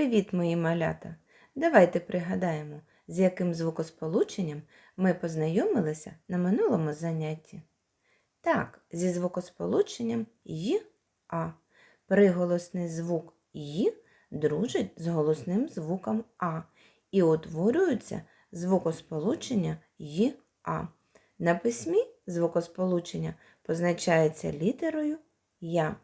Привіт, мої малята! Давайте пригадаємо, з яким звукосполученням ми познайомилися на минулому занятті. Так, зі звукосполученням й а. Приголосний звук й дружить з голосним звуком а і утворюється звукосполучення й а. На письмі звукосполучення позначається літерою я.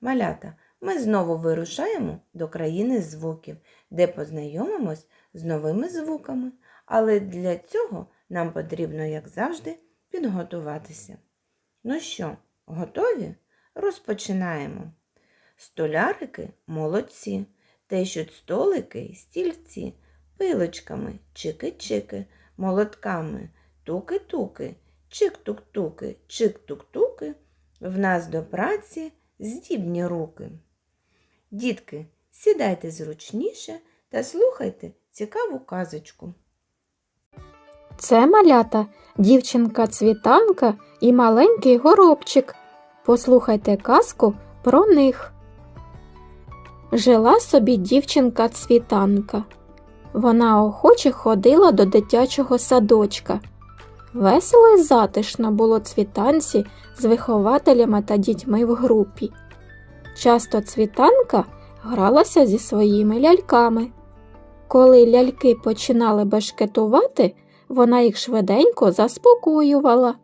Малята, ми знову вирушаємо до країни звуків, де познайомимось з новими звуками, але для цього нам потрібно, як завжди, підготуватися. Ну що, готові? Розпочинаємо. Столярики молодці, тещуть столики стільці, пилочками чики-чики, молотками туки-туки, чик-тук-туки, чик-тук-туки, в нас до праці здібні руки. Дітки, сідайте зручніше та слухайте цікаву казочку. Це малята, дівчинка цвітанка і маленький горобчик. Послухайте казку про них. Жила собі дівчинка цвітанка. Вона охоче ходила до дитячого садочка. Весело й затишно було цвітанці з вихователями та дітьми в групі. Часто цвітанка гралася зі своїми ляльками. Коли ляльки починали бешкетувати, вона їх швиденько заспокоювала.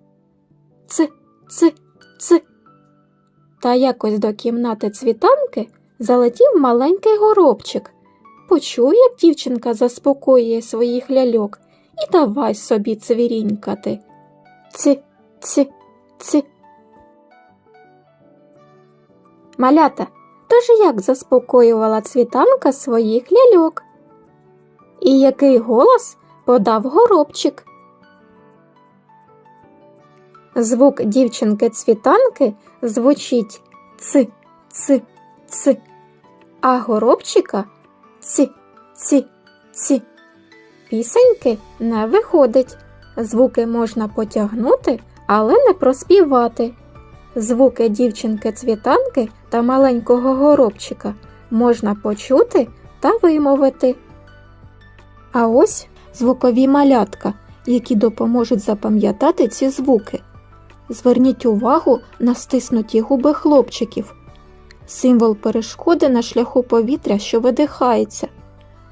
Ци, ци, ци. Та якось до кімнати цвітанки залетів маленький горобчик. Почув, як дівчинка заспокоює своїх ляльок, і давай собі цвірінькати. Ці, ці, ці. Малята, тож як заспокоювала цвітанка своїх ляльок? І який голос подав горобчик? Звук дівчинки цвітанки звучить ци, ци, ци, а горобчика ці, ці, ці. Пісеньки не виходить. Звуки можна потягнути, але не проспівати. Звуки дівчинки цвітанки та маленького горобчика можна почути та вимовити. А ось звукові малятка, які допоможуть запам'ятати ці звуки. Зверніть увагу на стиснуті губи хлопчиків. Символ перешкоди на шляху повітря, що видихається,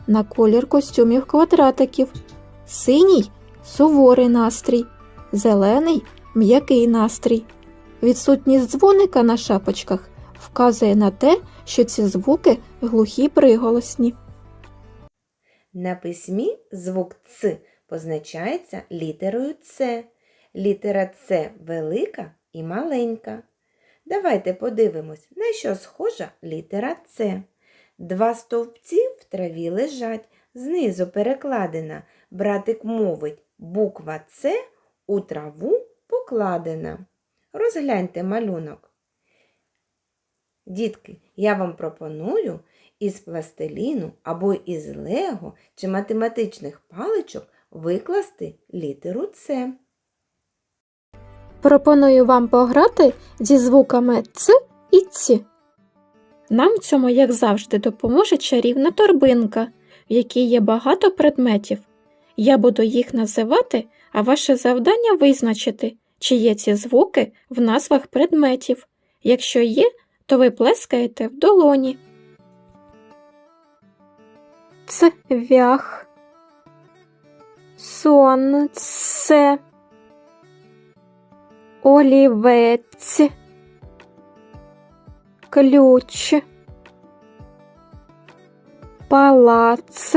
на колір костюмів квадратиків, синій суворий настрій, зелений м'який настрій. Відсутність дзвоника на шапочках вказує на те, що ці звуки глухі приголосні. На письмі звук Ц позначається літерою С. Літера С велика і маленька. Давайте подивимось, на що схожа літера С. Два стовпці в траві лежать, знизу перекладена. Братик мовить, буква С у траву покладена. Розгляньте малюнок. Дітки, я вам пропоную із пластиліну або із лего чи математичних паличок викласти літеру С. Пропоную вам пограти зі звуками Ц і Ц. Нам в цьому, як завжди, допоможе чарівна торбинка, в якій є багато предметів. Я буду їх називати, а ваше завдання визначити, чи є ці звуки в назвах предметів. Якщо є, то ви плескаєте в долоні. Цвях. Сонце. Олівець. Ключ. Палац.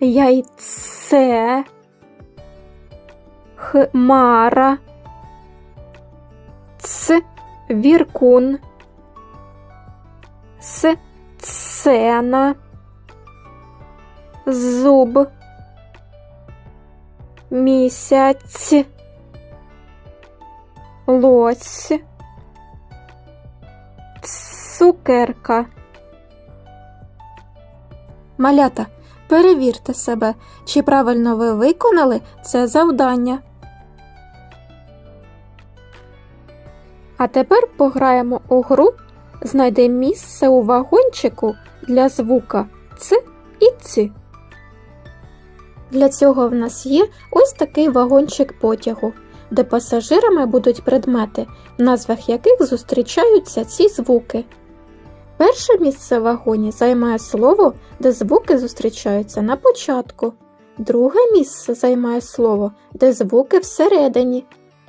Яйце. Хмара. Цвіркун. Сцена. Зуб. Місяць. Лось. Цукерка. Малята, перевірте себе, чи правильно ви виконали це завдання. А тепер пограємо у гру знайди місце у вагончику для звука Ц і Ц. Для цього в нас є ось такий вагончик потягу, де пасажирами будуть предмети, в назвах яких зустрічаються ці звуки. Перше місце в вагоні займає слово, де звуки зустрічаються на початку. Друге місце займає слово, де звуки всередині,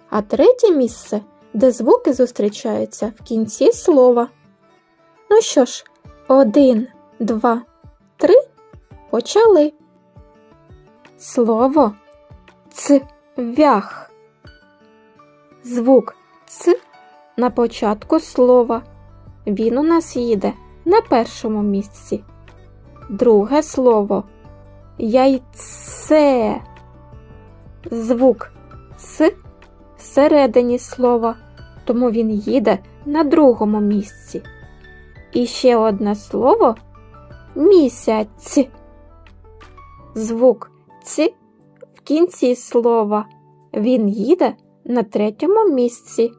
а третє місце, де звуки зустрічаються в кінці слова. Ну що ж, один, два, три. Почали. Слово цвях. Звук ц на початку слова. Він у нас їде на першому місці. Друге слово яйце. Звук С всередині слова, тому він їде на другому місці. І ще одне слово місяць. Звук Ц в кінці слова. Він їде на третьому місці.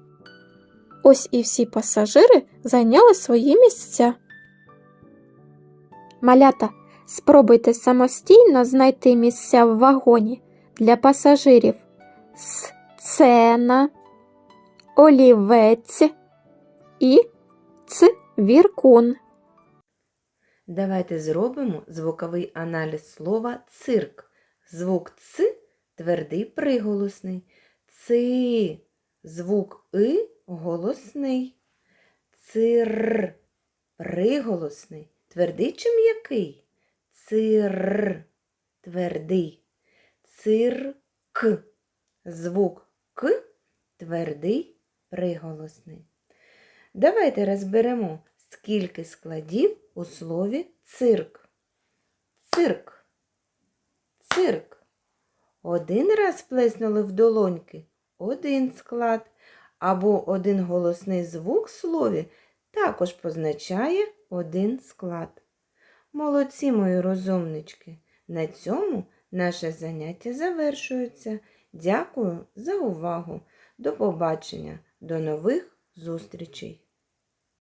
Ось і всі пасажири зайняли свої місця. Малята, спробуйте самостійно знайти місця в вагоні для пасажирів. Сцена, олівець і цвіркун. Давайте зробимо звуковий аналіз слова цирк. Звук Ц твердий приголосний. Ци. Звук И голосний. Цир. Приголосний. Твердий чи м'який? Цир. Твердий. Цирк. Звук К твердий приголосний. Давайте розберемо, скільки складів у слові цирк. Цирк. Цирк. Один раз плеснули в долоньки один склад, або один голосний звук в слові також позначає один склад. Молодці, мої розумнички! На цьому наше заняття завершується. Дякую за увагу. До побачення, до нових зустрічей!